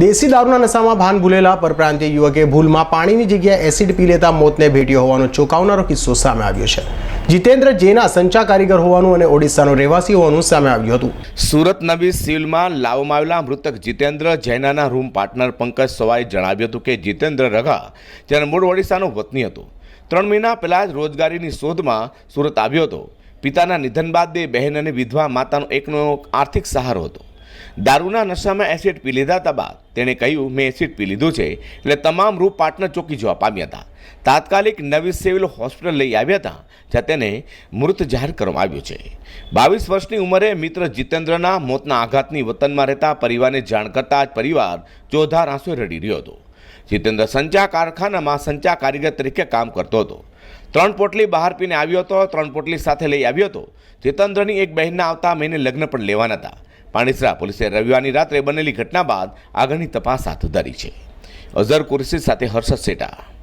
દેશી દારૂના નશામાં ભાન ભૂલેલા પરપ્રાંતીય યુવકે ભૂલમાં પાણીની જગ્યાએ એસિડ પી લેતા મોતને ભેટ્યો હોવાનો ચોંકાવનારો કિસ્સો સામે આવ્યો છે. જીતેન્દ્ર જેના સંચા કારીગર હોવાનું અને ઓડિશાનો રહેવાસી હોવાનું સામે આવ્યું હતું. સુરત નવી સિવિલમાં લાવવામાં આવેલા મૃતક જીતેન્દ્ર જૈનાના રૂમ પાર્ટનર પંકજ સવાએ જણાવ્યું હતું કે જીતેન્દ્ર રઘા જ્યારે મૂળ ઓડિશાનો વતની હતો. ત્રણ મહિના પહેલાં જ રોજગારીની શોધમાં સુરત આવ્યો હતો. પિતાના નિધન બાદ બે બહેન અને વિધવા માતાનો એકનો આર્થિક સહારો હતો. દારૂના નશામાં એસિડ પી લીધા હતા બાદ. તેણે કહ્યું, મેં એસિડ પી લીધું છે. એટલે તમામ રૂપ પાર્ટનર ચોકી જવા પામ્યા હતા. તાત્કાલિક નવી સિવિલ હોસ્પિટલ લઈ આવ્યા હતા, જ્યાં તેને મૃત જાહેર કરવામાં આવ્યો છે. બાવીસ વર્ષની ઉંમરે મિત્ર જીતેન્દ્રના મોતના આઘાતની વતનમાં રહેતા પરિવારને જાણ કરતા જ પરિવાર ચોધાર આંસુ રડી રહ્યો હતો. જીતેન્દ્ર સંચા કારખાનામાં સંચા કારીગર તરીકે કામ કરતો હતો. ત્રણ પોટલી બહાર પીને આવ્યો હતો, ત્રણ પોટલી સાથે લઈ આવ્યો હતો. જીતેન્દ્રની એક બહેનના આવતા મહિને લગ્ન પણ લેવાના હતા. પાણીસરા પોલીસે રવિવારની રાત્રે બનેલી ઘટના બાદ આગળની તપાસ હાથ ધરી છે. અઝર કુરશી સાથે હર્ષદ સેટા.